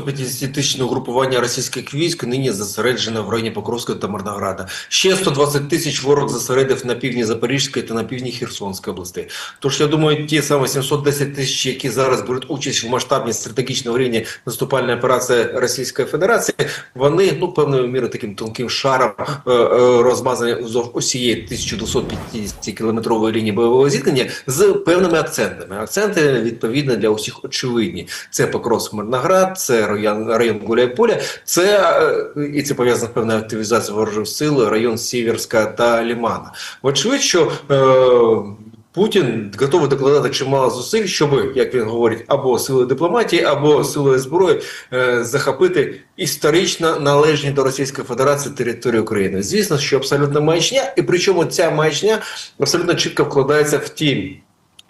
150-тисячне угрупування російських військ нині зосереджене в районі Покровської та Мирнограда. Ще 120 тисяч ворог зосередив на півдні Запорізької та на півдні Херсонської областей. Тож я думаю, ті саме 710 тисяч, які зараз беруть участь в масштабній стратегічному рівні наступальної операції Російської Федерації, вони ну певною мірою таким тонким шаром е, е, розмазані вздовж усієї 1250 кілометрової лінії бойового зіткнення з певними акцентами. Акценти відповідно для усіх очевидні. Це Покровськ Мирноград, це район, район Гуляйполя, це е, і це пов'язано з певною активізацією ворожих сил, район Сіверська та Лімана. Вочевидь, що е, Путін готовий докладати чимало зусиль, щоб, як він говорить, або силою дипломатії, або силою зброї е, захопити історично належні до Російської Федерації території України. Звісно, що абсолютно маячня, і причому ця маячня абсолютно чітко вкладається в ті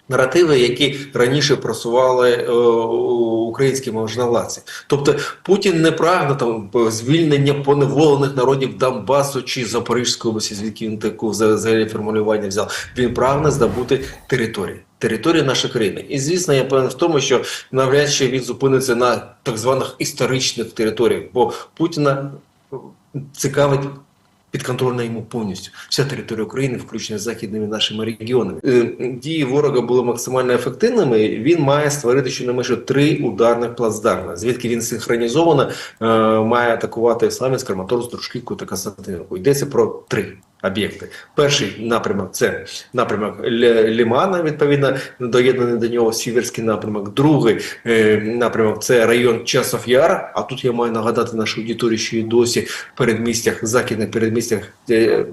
наративи, які раніше просували е, українські можновладці. Тобто Путін не прагне там звільнення поневолених народів Донбасу чи Запорізької області, звідки він таку взагалі формулювання взяв. Він прагне здобути території. Території нашої країни. І звісно, я певен в тому, що навряд чи він зупиниться на так званих історичних територіях, бо Путіна цікавить підконтрольна йому повністю вся територія України, включно з західними нашими регіонами. Е, Дії ворога були максимально ефективними. Він має створити щонайменше три ударних плацдарми, звідки він синхронізовано е, має атакувати Славянськ, Краматорськ, Дружківку та Константинівку. Йдеться про три. Об'єкти. Перший напрямок це напрямок Лімана, відповідно, доєднаний до нього Сіверський напрямок. Другий е, напрямок це район Часов Яр. А тут я маю нагадати нашу аудиторію, що і досі в передмістях, західних передмістях е,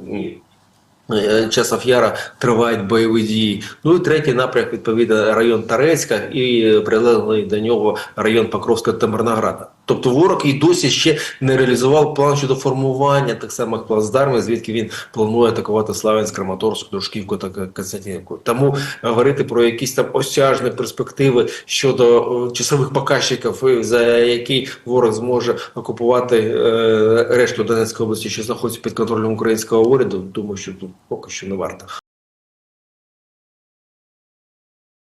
е, Часов Яра тривають бойові дії. Ну і третій напрямок, відповідно, район Тарецька і е, прилеглий до нього район Покровська та Мирнограда. Тобто ворог і досі ще не реалізував план щодо формування тих самих плацдармів, звідки він планує атакувати Славянськ, Краматорськ, Дружківку та Константинівку. Тому говорити про якісь там осяжні перспективи щодо е, часових показчиків, е, за які ворог зможе окупувати е, решту Донецької області, що знаходиться під контролем українського уряду, думаю, що тут поки що не варто.